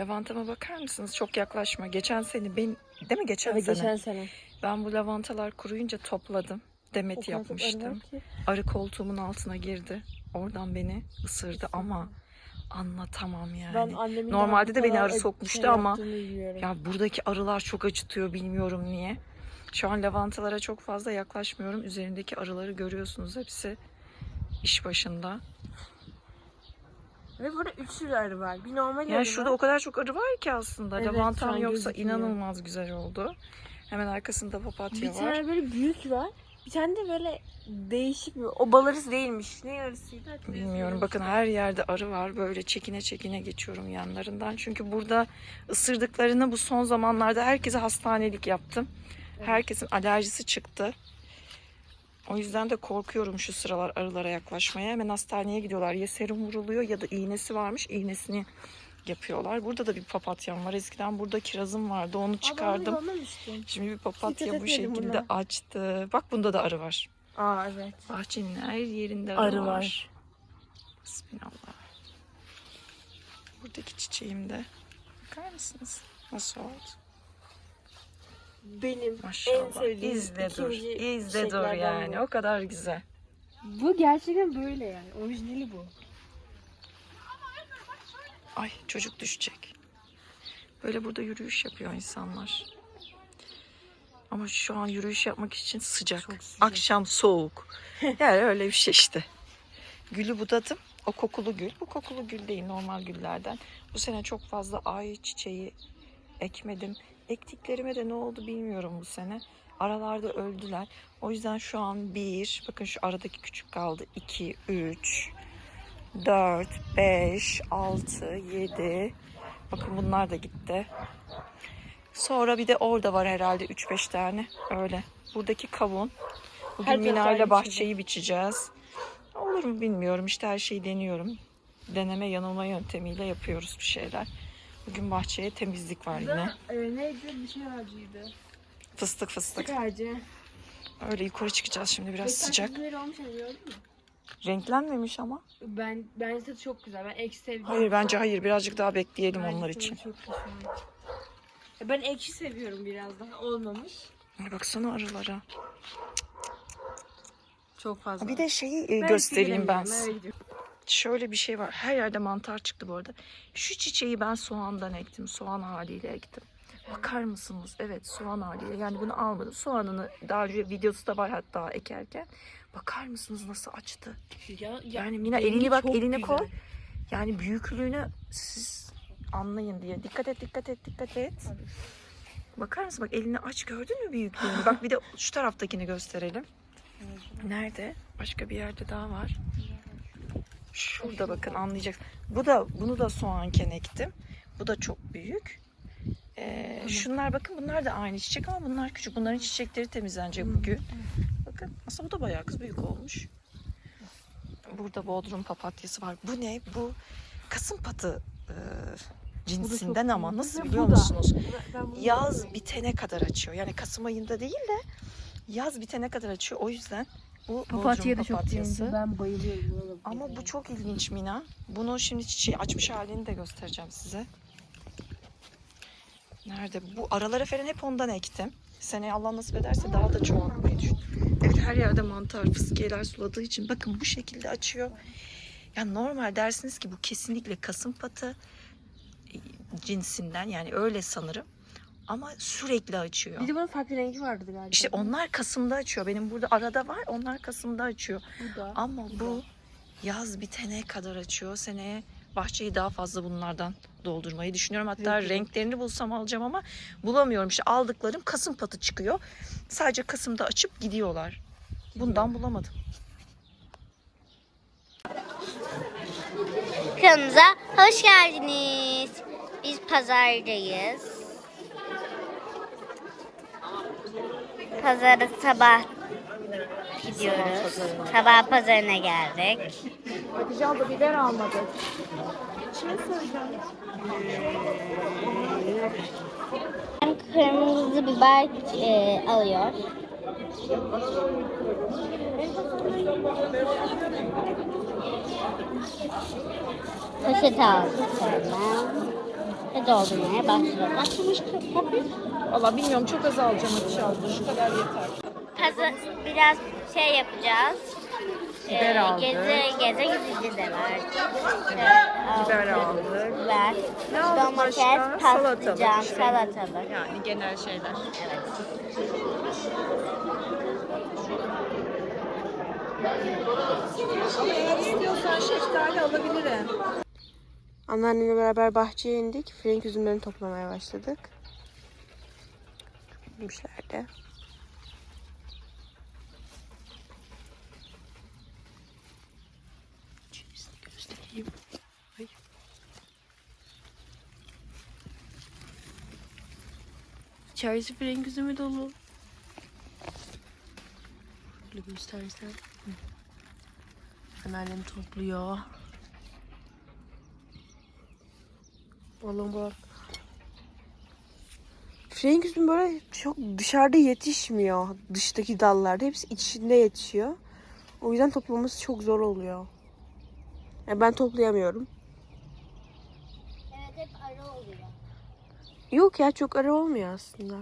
Lavantama bakar mısınız? Çok yaklaşma. Geçen sene ben değil mi geçen Evet sene? geçen sene. Ben bu lavantalar kuruyunca topladım. Demet O yapmıştım. Arı koltuğumun altına girdi. Oradan beni ısırdı ama anlatamam yani. Ben Normalde de beni arı sokmuştu şey ama. Ya buradaki arılar çok acıtıyor bilmiyorum niye. Şu an lavantalara çok fazla yaklaşmıyorum. Üzerindeki arıları görüyorsunuz hepsi iş başında. Ve burada üç sürü arı var. Bir normal arı Yani şurada var. o kadar çok arı var ki aslında. Evet, Lavantam an yoksa gözüküyor. inanılmaz güzel oldu. Hemen arkasında papatya Bir var. tane böyle büyük var. Bir tane de böyle değişik bir... O bal arısı değilmiş. Ne arısıydı? Bilmiyorum. Bakın her yerde arı var. Böyle çekine çekine geçiyorum yanlarından. Çünkü burada ısırdıklarını bu son zamanlarda herkese hastanelik yaptım. Herkesin alerjisi çıktı. O yüzden de korkuyorum şu sıralar arılara yaklaşmaya. Hemen hastaneye gidiyorlar. Ya serum vuruluyor ya da iğnesi varmış. İğnesini yapıyorlar. Burada da bir papatyam var. Eskiden burada kirazım vardı. Onu çıkardım. Şimdi bir papatya bu şekilde buna. açtı. Bak bunda da arı var. Aa evet. Bahçenin her yerinde arı, Arı var. var. Bismillah. Buradaki çiçeğim de. Bakar mısınız? Nasıl oldu? Benim en Maşallah. sevdiğim İzle dur. İzle dur yani. bu. O kadar güzel. Bu gerçekten böyle yani. Orijinali bu. Ay çocuk düşecek. Böyle burada yürüyüş yapıyor insanlar. Ama şu an yürüyüş yapmak için sıcak. Çok sıcak. Akşam soğuk. Yani öyle bir şey işte. Gülü budadım. O kokulu gül. Bu kokulu gül değil normal güllerden. Bu sene çok fazla ay çiçeği ekmedim. Ektiklerime de ne oldu bilmiyorum bu sene. Aralarda öldüler. O yüzden şu an bir, bakın şu aradaki küçük kaldı. 2, 3, 4, 5, 6, 7. Bakın bunlar da gitti. Sonra bir de orada var herhalde 3-5 tane. Öyle. Buradaki kavun. Bugün Her Mina ile bahçeyi biçeceğiz. Olur mu bilmiyorum. İşte her şeyi deniyorum. Deneme yanılma yöntemiyle yapıyoruz bir şeyler. Bugün bahçeye temizlik var yine. e, neydi? Bir şey ağacıydı. Fıstık fıstık. Ağacı. Öyle yukarı çıkacağız şimdi biraz sıcak. Güzel olmuş hani gördün mü? Renklenmemiş ama. Ben bence çok güzel. Ben ekşi sevdim. Hayır bence hayır. Birazcık daha bekleyelim Bence onlar için. Çok güzel. E, Ben ekşi seviyorum biraz daha. Olmamış. Ay, Baksana arılara. Çok fazla. Bir de şeyi e, Ben göstereyim ben size. gidiyorum. Şöyle bir şey var. Her yerde mantar çıktı bu arada. Şu çiçeği ben soğandan ektim. Soğan haliyle ektim. Bakar mısınız? Evet soğan haliyle. Yani bunu almadım. Soğanını daha önce videosu da var hatta ekerken. Bakar mısınız nasıl açtı? Ya, Yani Mina elini bak elini güzel. koy. Yani büyüklüğünü siz anlayın diye. Dikkat et dikkat et dikkat et. Bakar mısın? Bak elini aç gördün mü büyüklüğünü? Bak bir de şu taraftakini gösterelim. Nerede? Başka bir yerde daha var. Şurada bakın anlayacaksın. Bu da bunu da soğanken ektim. Bu da çok büyük. Ee, şunlar bakın bunlar da aynı çiçek ama bunlar küçük. Bunların çiçekleri temizlenecek bugün. Bakın aslında bu da bayağı kız büyük olmuş. Burada Bodrum papatyası var. Bu ne? Bu kasım patı e, cinsinden çok ama nasıl biliyor bu da. musunuz? Bunu Yaz bitene kadar açıyor. Yani Kasım ayında değil de yaz bitene kadar açıyor. O yüzden bu Papatya da çok papatyası. beğendim. Ben bayılıyorum. buna da Ama bu çok ilginç Mina. Bunu şimdi çiçeği açmış halini de göstereceğim size. Nerede? Bu aralara falan hep ondan ektim. Seneye Allah nasip ederse daha da çoğaltmayı düşünüyorum. Evet her yerde mantar, fıskiyeler suladığı için bakın bu şekilde açıyor. Yani normal dersiniz ki bu kesinlikle kasım patı e, cinsinden yani öyle sanırım. Ama sürekli açıyor. Bir de bunun farklı rengi vardı galiba. İşte onlar Kasım'da açıyor. Benim burada arada var. Onlar Kasım'da açıyor. Bu da. Ama bu yaz bitene kadar açıyor. Seneye bahçeyi daha fazla bunlardan doldurmayı düşünüyorum. Hatta Renkli. renklerini bulsam alacağım ama bulamıyorum. İşte aldıklarım Kasım patı çıkıyor. Sadece Kasım'da açıp gidiyorlar. Bundan bulamadım. Kanalımıza hoş geldiniz. Biz pazardayız. Pazara sabah gidiyoruz. Sabah pazarına geldik. Hatice abla biber almadı. Kırmızı biber e, alıyor. Poşet sonra. Ve doldurmaya başladık. Valla bilmiyorum çok az alacağım abla. Şu kadar yeter. Pazar biraz şey yapacağız. Biber aldık. Geze geze gideceğiz de var. Biber aldık. Biber. Ne aldık Domates, başka? Salatalık işte. salatalık. Yani genel şeyler. Evet. İstiyorsan şeftali alabilirim. Anneannemle beraber bahçeye indik. Frenk üzümlerini toplamaya başladık. Büyümüşler de. İçerisini göstereyim. Ay. İçerisi frenk üzümü dolu. Şöyle göstersem. Hı. Anneannem topluyor. Oğlum bak. Frenk üzüm böyle çok dışarıda yetişmiyor. Dıştaki dallarda. Hepsi içinde yetişiyor. O yüzden toplaması çok zor oluyor. Yani ben toplayamıyorum. Evet hep arı oluyor. Yok ya çok ara olmuyor aslında.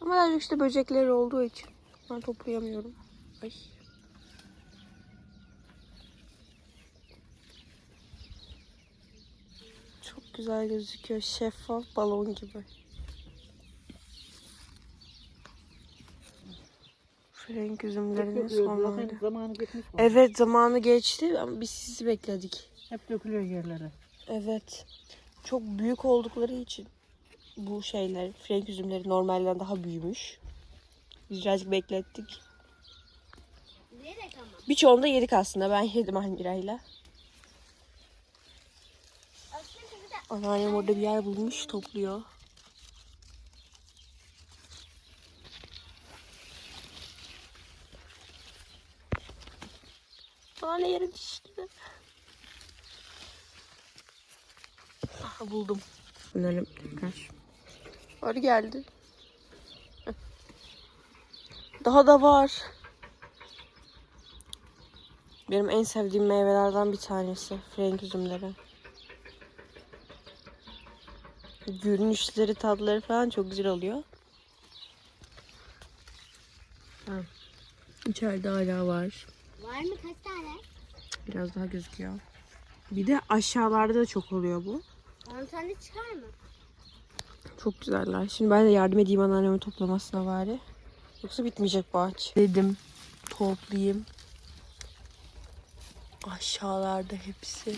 Ama daha çok işte böcekleri olduğu için ben toplayamıyorum. Ay. Çok güzel gözüküyor. Şeffaf balon gibi. Frenk üzümlerinin sonları. Zamanı geçmiş mi? Evet zamanı geçti ama biz sizi bekledik. Hep dökülüyor yerlere. Evet. Çok büyük oldukları için bu şeyler, frenk üzümleri normalden daha büyümüş. Biz birazcık beklettik. Birçoğunu da yedik aslında. Ben yedim Almira'yla. Anneannem orada bir yer bulmuş, topluyor. Anne yere düştü. Aha buldum. Bunları tekrar. Arı geldi. Daha da var. Benim en sevdiğim meyvelerden bir tanesi. Frenk üzümleri. Görünüşleri, tatları falan çok güzel oluyor. Ha. İçeride hala var. Var mı kaç tane? Biraz daha gözüküyor. Bir de aşağılarda da çok oluyor bu. 10 tane çıkar mı? Çok güzeller. Şimdi ben de yardım edeyim anneannemin toplamasına bari. Yoksa bitmeyecek bu ağaç. Dedim toplayayım. Aşağılarda hepsi.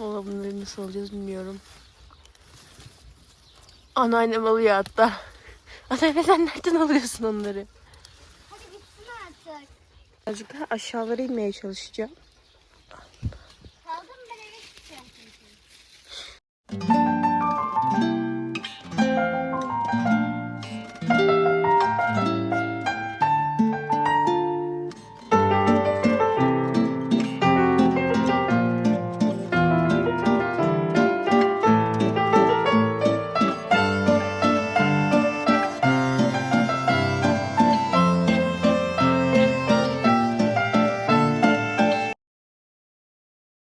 Valla bunları nasıl alacağız bilmiyorum. Anneannem alıyor hatta. Anneanne sen nereden alıyorsun onları? Hadi bitsin artık. Birazcık daha aşağılara inmeye çalışacağım.